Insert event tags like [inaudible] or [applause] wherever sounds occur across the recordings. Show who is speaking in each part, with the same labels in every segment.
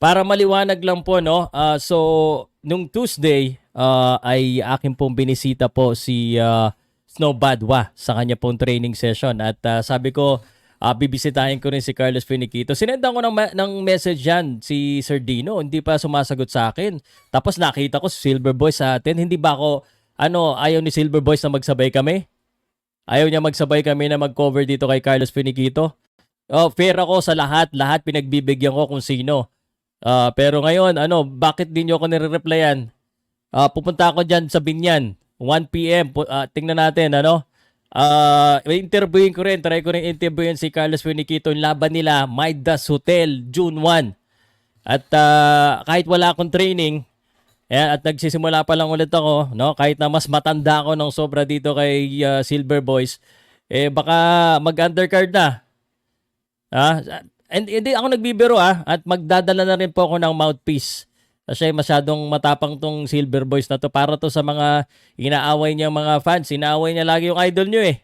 Speaker 1: Para maliwanag lang po, no? ah, so, nung Tuesday, ah, ay akin pong binisita po si ah, Snow Badwa sa kanya pong training session. At ah, sabi ko, ah, bibisitahin ko rin si Carlos Finiquito. Sinendan ko ng, ng message yan si Sir Dino. Hindi pa sumasagot sa akin. Tapos nakita ko si Silver Boy sa atin. Hindi ba ako, ano, ayaw ni Silver Boys na magsabay kami? Ayaw niya magsabay kami na mag-cover dito kay Carlos Finiquito? Oh, fair ako sa lahat. Lahat pinagbibigyan ko kung sino. Ah, pero ngayon, ano, bakit di nyo ako nire-replyan? Ah, pupunta ako dyan sa Binyan. 1 p.m. Pu- ah, tingnan natin, ano? Ah, interviewin ko rin. Try ko rin interviewin si Carlos Finiquito. Yung laban nila, Midas Hotel, June 1. At ah, kahit wala akong training, Ayan, at nagsisimula pa lang ulit ako, no? Kahit na mas matanda ako ng sobra dito kay ah, Silver Boys, eh baka mag-undercard na. Ah, and hindi ako nagbibiro ah at magdadala na rin po ako ng mouthpiece. Kasi masyadong matapang tong Silver Boys na to para to sa mga inaaway niya mga fans. Inaaway niya lagi yung idol niyo eh.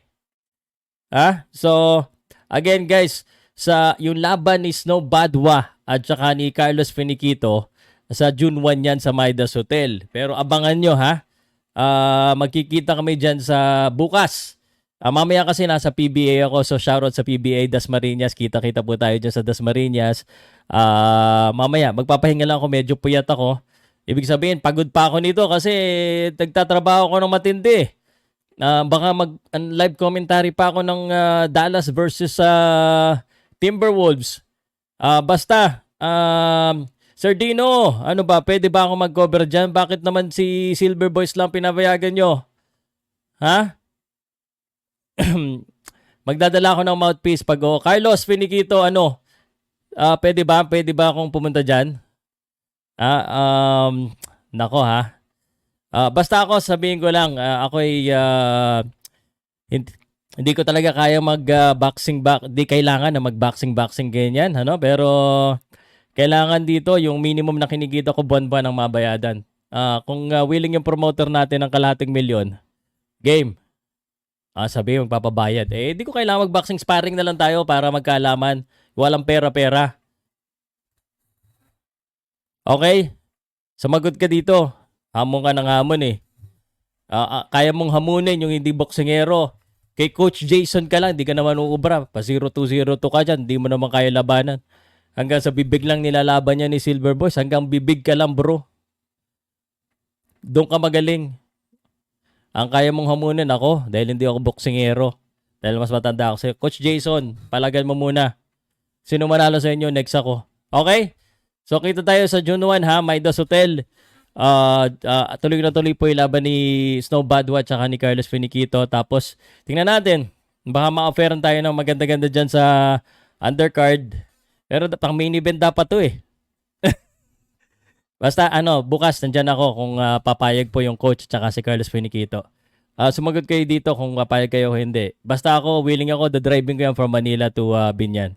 Speaker 1: Ah, so again guys, sa yung laban ni Snow Badwa at saka ni Carlos Finiquito sa June 1 yan sa Midas Hotel. Pero abangan nyo ha. Ah, magkikita kami dyan sa bukas. Ah, mamaya kasi nasa PBA ako, so shoutout sa PBA Dasmariñas. Kita-kita po tayo dyan sa Dasmariñas. Ah, mamaya, magpapahinga lang ako, medyo puyat ako. Ibig sabihin, pagod pa ako nito kasi nagtatrabaho ako ng matindi. Ah, baka mag live commentary pa ako ng ah, Dallas versus sa Timberwolves. Ah, basta, um, Sir Dino, ano ba, pwede ba ako mag-cover dyan? Bakit naman si Silver Boys lang pinabayagan nyo? Ha? [clears throat] Magdadala ako ng mouthpiece pag oh, Carlos Finiquito, ano? Ah, pwede ba? Pwede ba akong pumunta dyan? Ah, um, nako ha. Ah, basta ako sabihin ko lang, ah, ako ay ah, hindi, ko talaga kaya mag ah, boxing back, di kailangan na mag boxing ganyan, ano? Pero kailangan dito yung minimum na kinikita ko buwan-buwan ang mabayadan. Ah, kung ah, willing yung promoter natin ng kalahating milyon, game. Ah, sabi magpapabayad. Eh, di ko kailangan mag-boxing sparring na lang tayo para magkaalaman. Walang pera-pera. Okay? Sumagot ka dito. Hamon ka ng hamon eh. Ah, ah, kaya mong hamunin yung hindi boksingero. Kay Coach Jason ka lang, di ka naman uubra. Pa 0-2-0 ka dyan, di mo naman kaya labanan. Hanggang sa bibig lang nilalaban niya ni Silver Boys. Hanggang bibig ka lang bro. Doon ka magaling. Ang kaya mong hamunin ako dahil hindi ako boksingero. Dahil mas matanda ako sa'yo. Coach Jason, palagan mo muna. Sino manalo sa inyo, next ako. Okay? So kita tayo sa June 1 ha, Midas Hotel. Uh, uh, tuloy na tuloy po yung laban ni Snow Badwa at ni Carlos Finiquito. Tapos, tingnan natin. Baka ma-offeran tayo ng maganda-ganda dyan sa undercard. Pero pang main event dapat to eh. Basta ano, bukas nandyan ako kung ah, papayag po yung coach tsaka si Carlos Finiquito. Ah, sumagot kayo dito kung papayag kayo o hindi. Basta ako, willing ako, the driving ko yan from Manila to ah, Binyan.